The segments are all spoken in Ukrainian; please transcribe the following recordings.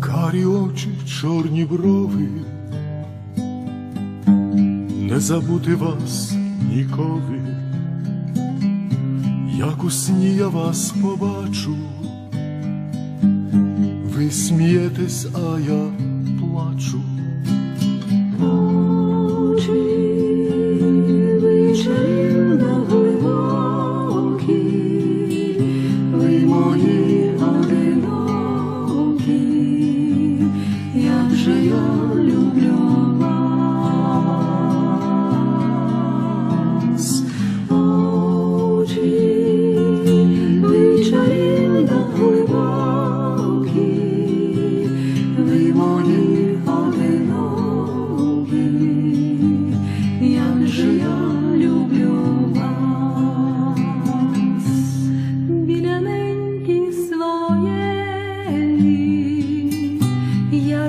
Карі очі, чорні брови, не забути вас ніколи, як у сні я вас побачу, ви смієтесь, а я плачу.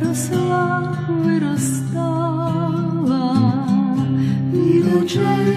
я росла, виростала від очей.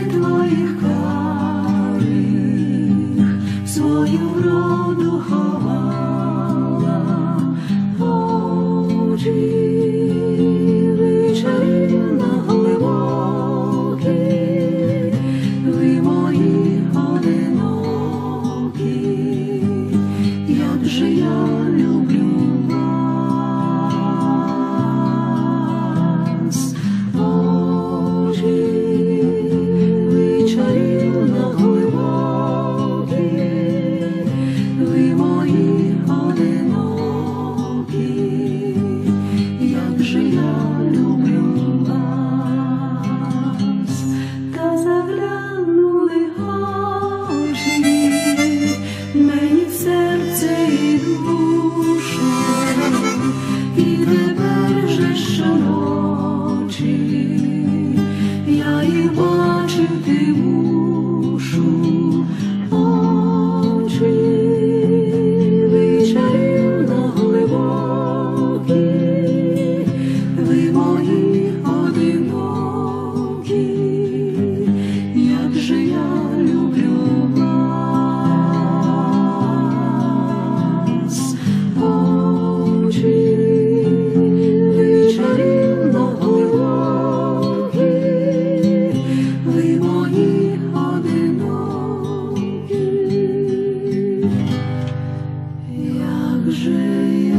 teu say